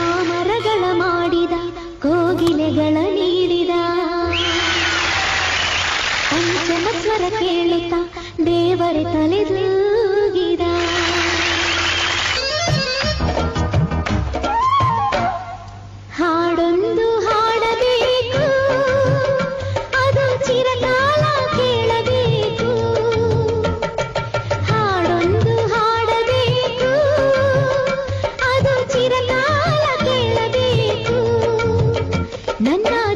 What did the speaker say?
ಮರಗಳ ಮಾಡಿದ ಕೋಗಿಲೆಗಳ ನೀಡಿದ. ಪಂಚಮ ಸ್ವರ ಕೇಳುತ್ತ ದೇವರ ತಲೆದು నన్నా.